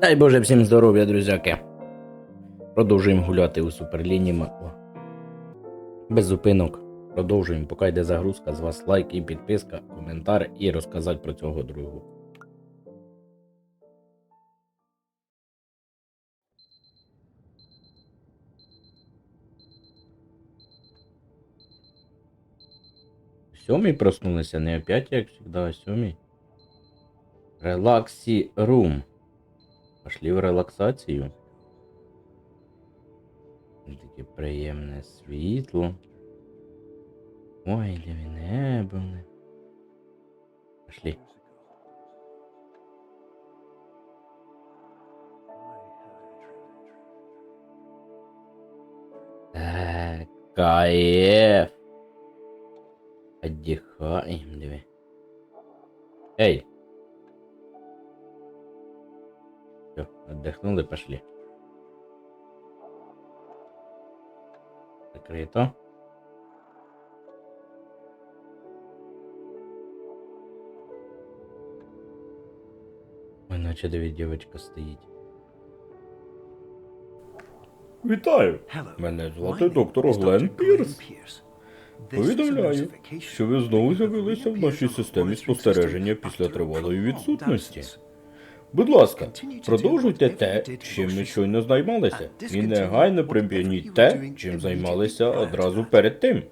Дай Боже всім здоров'я, друзяки. Продовжуємо гуляти у суперліні. Без зупинок. Продовжуємо, поки йде загрузка. З вас лайк і підписка, коментар і розказати про цього другу. Сьомій проснулися, не опять, як завжди, сьомій. Релаксі рум. Пошли в релаксацію. Таке приємне світло. Ой, де він небо. не. Пошли. Так, кайф. Отдыхаем, диви. Эй! Все, отдохнули, пошли. Закрыто. Ой, наче диви, дівчинка стоїть. Вітаю! Мене звати доктор Глен Пірс. Повідомляю, що ви знову з'явилися в нашій системі спостереження після тривалої відсутності. Будь ласка, продовжуйте те, чим ми щойно займалися, і негайно припиніть те, чим займалися одразу перед тим.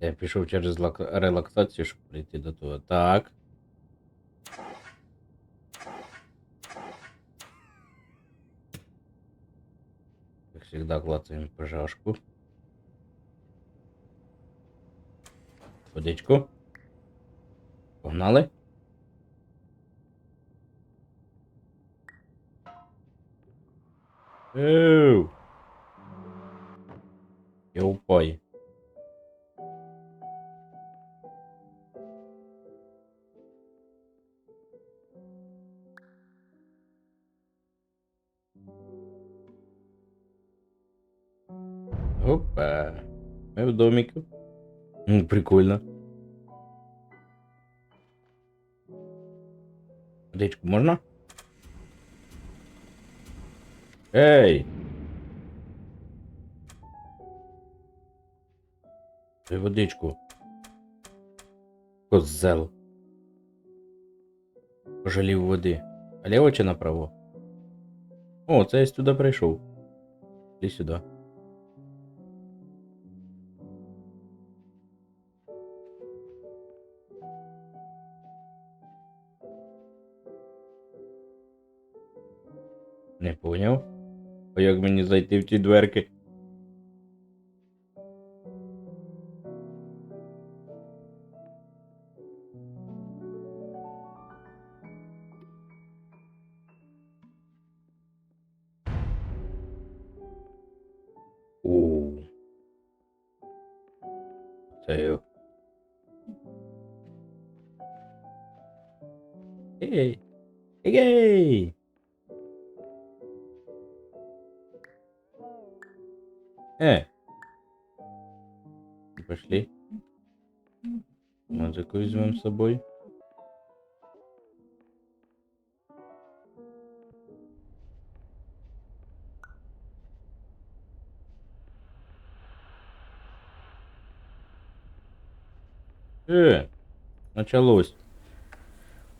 Я пішов через релаксацію, щоб прийти до того. Так. Всегда, клацаем пожашку. Водичку. Погнали. Эу. Я упай. Опа. Мы в домике. Прикольно. Водичку можно? Эй! Дай водичку. Козел. Пожалів води. А ліво чи направо? О, це я туди прийшов. Іди сюди. Не поняв. А як мені зайти в ті дверки? Це. Ей! Э. Пошли. Музыку возьмем с собой. Э, началось.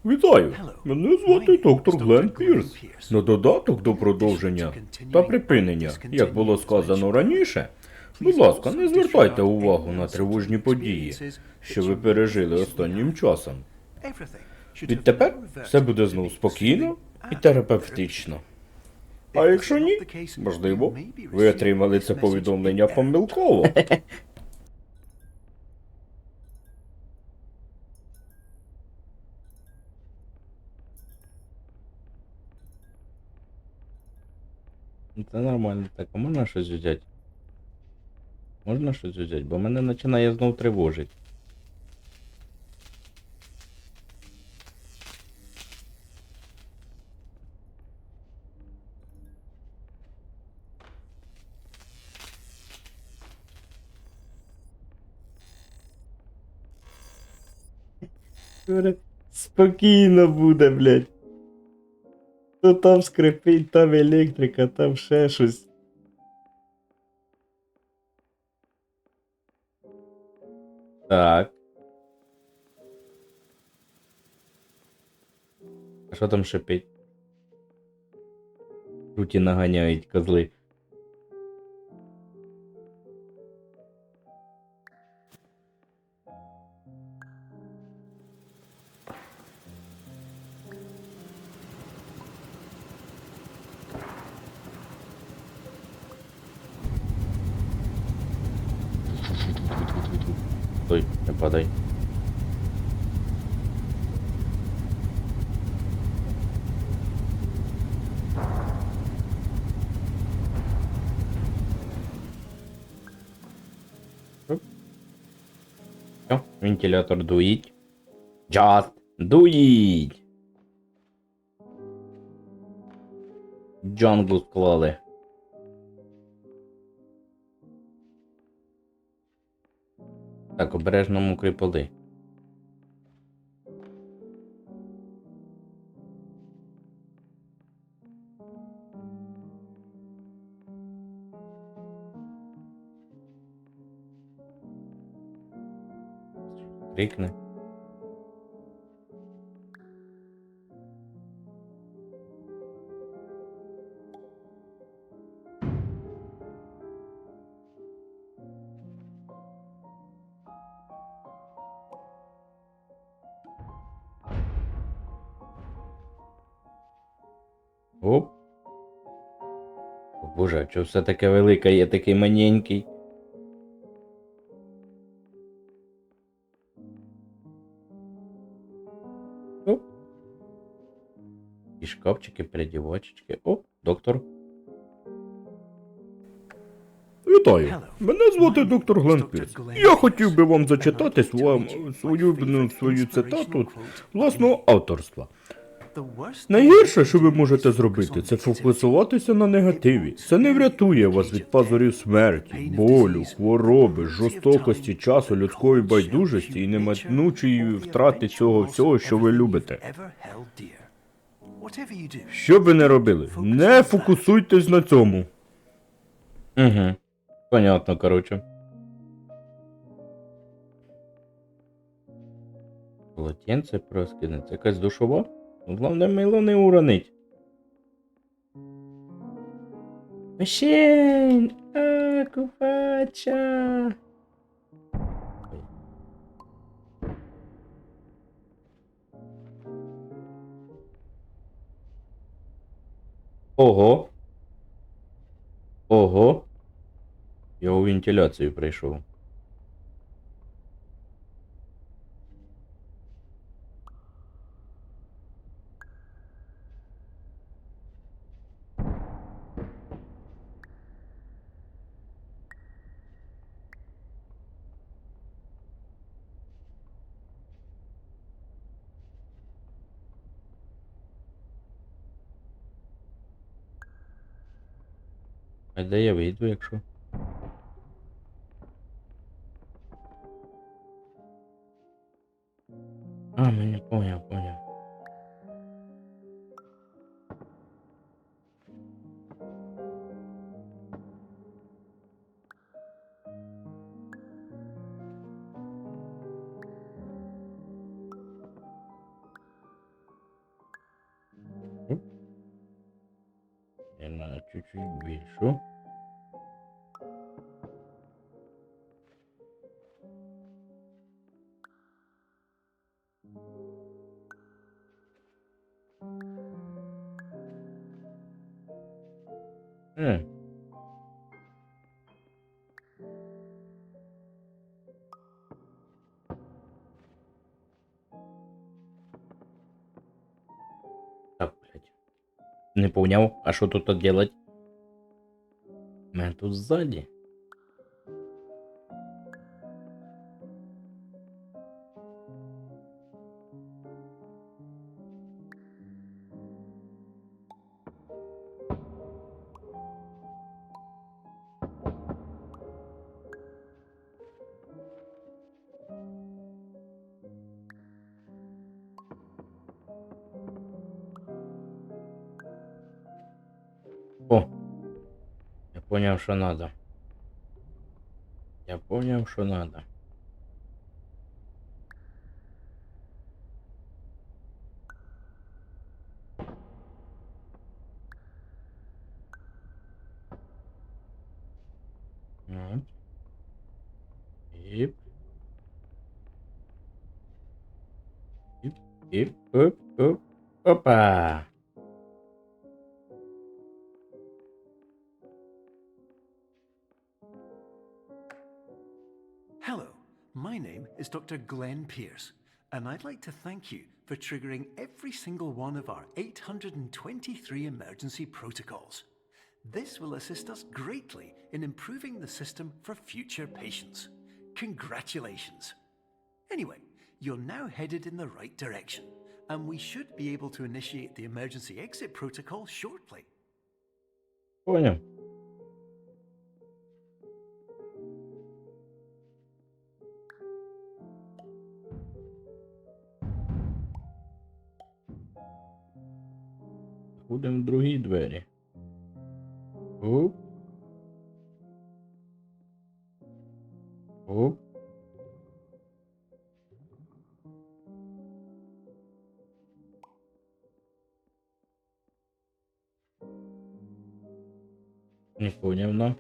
Вітаю! Мене звати доктор Глен Пірс. На додаток до продовження та припинення, як було сказано раніше, будь ласка, не звертайте увагу на тривожні події, що ви пережили останнім часом. Відтепер все буде знову спокійно і терапевтично. А якщо ні, можливо, ви отримали це повідомлення помилково. Це нормально. Так, а можна щось взяти? Можна щось взяти? Бо мене починає знов тривожити. Спокійно буде, блядь. То там скрипить, там електрика, там ще щось. Так. А що там шипить? Руті наганяють козли. Стой, не падай. Оп. Всё, вентилятор дуїть. Just дуїть. Джангл склали. Так, обережно мокрі поли. Крикне. О, Боже, все таке велике, є такий маненький. Оп. І шкафчики, передівочечки. О, доктор. Вітаю. Мене звати доктор Глен Пірс. Я хотів би вам зачитати свою, свою, свою цитату власного авторства. Найгірше, що ви можете зробити, це фокусуватися на негативі. Це не врятує вас від пазурів смерті, болю, хвороби, жорстокості часу, людської байдужості і неминучої втрати цього всього, що ви любите. Що б ви не робили, не фокусуйтесь на цьому. Угу. Понятно, короче. Полотенце проскинеться. Якась душова? Ну, Головне мило не уронить. Мишень! А, купача! Ого! Ого! Я у вентиляцію прийшов. А де я вийду, якщо? Я на чуть-чуть більшу. Не понял, а что тут делать? Мы тут сзади. Поняв, що надо. Я поняв, що надо. От. Іп. Іп, іп, оп, оп, опа. my name is Dr. Glenn Pierce, and I'd like to thank you for triggering every single one of our 823 emergency protocols. This will assist us greatly in improving the system for future patients. Congratulations! Anyway, you're now headed in the right direction, and we should be able to initiate the emergency exit protocol shortly. Поняв. Ходимо в другій двері. Оп. Оп. Не поняв, ну.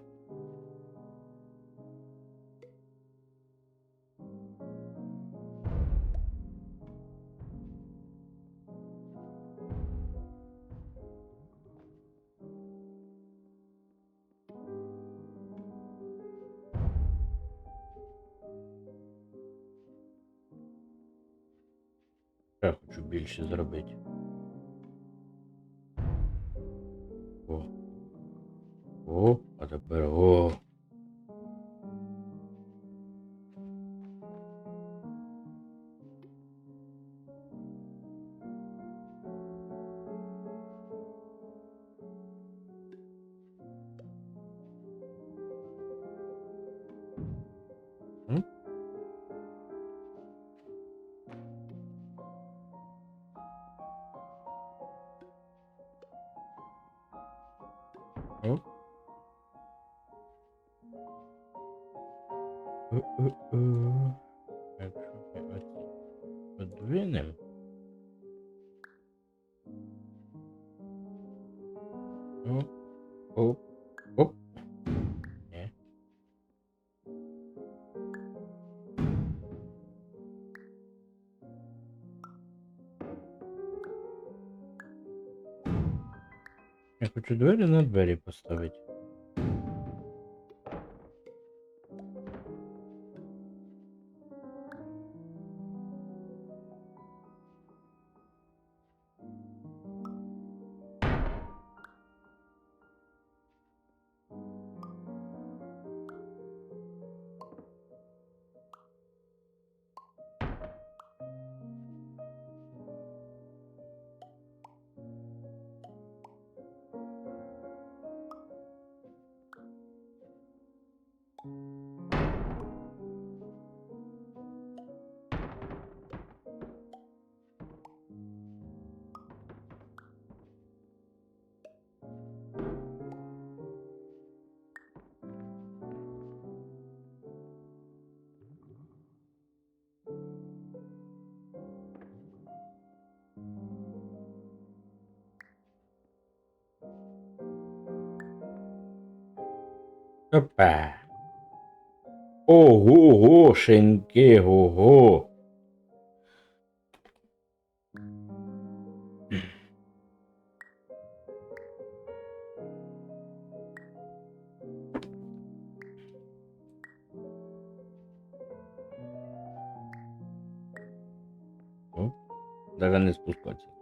Я хочу більше зробити. О. О, а тепер о. Якщо. Оп, оп. Ні. Я хочу двері на двері поставити. Опа. Ого, шеньки, ого. Даже не спускаться.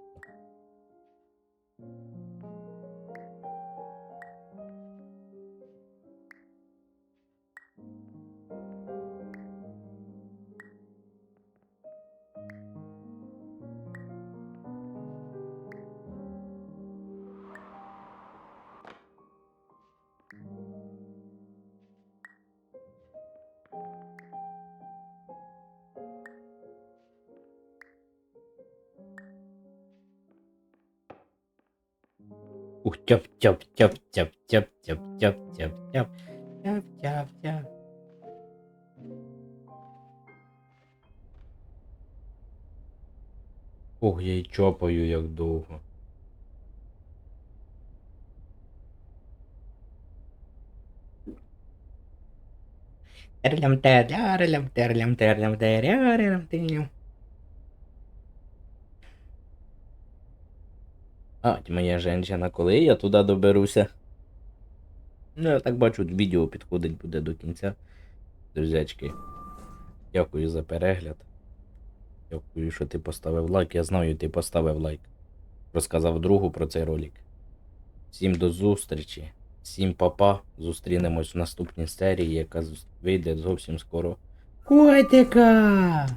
Тяп тяп тяп Ох, я й чопаю як довго. Терлям терлям терлям терлям терлям терлям А, моя женщина, коли я туди доберуся? Ну, я так бачу, відео підходить буде до кінця. Друзячки. Дякую за перегляд. Дякую, що ти поставив лайк. Я знаю, ти поставив лайк. Розказав другу про цей ролик. Всім до зустрічі. Всім папа. Зустрінемось в наступній серії, яка вийде зовсім скоро. Котика!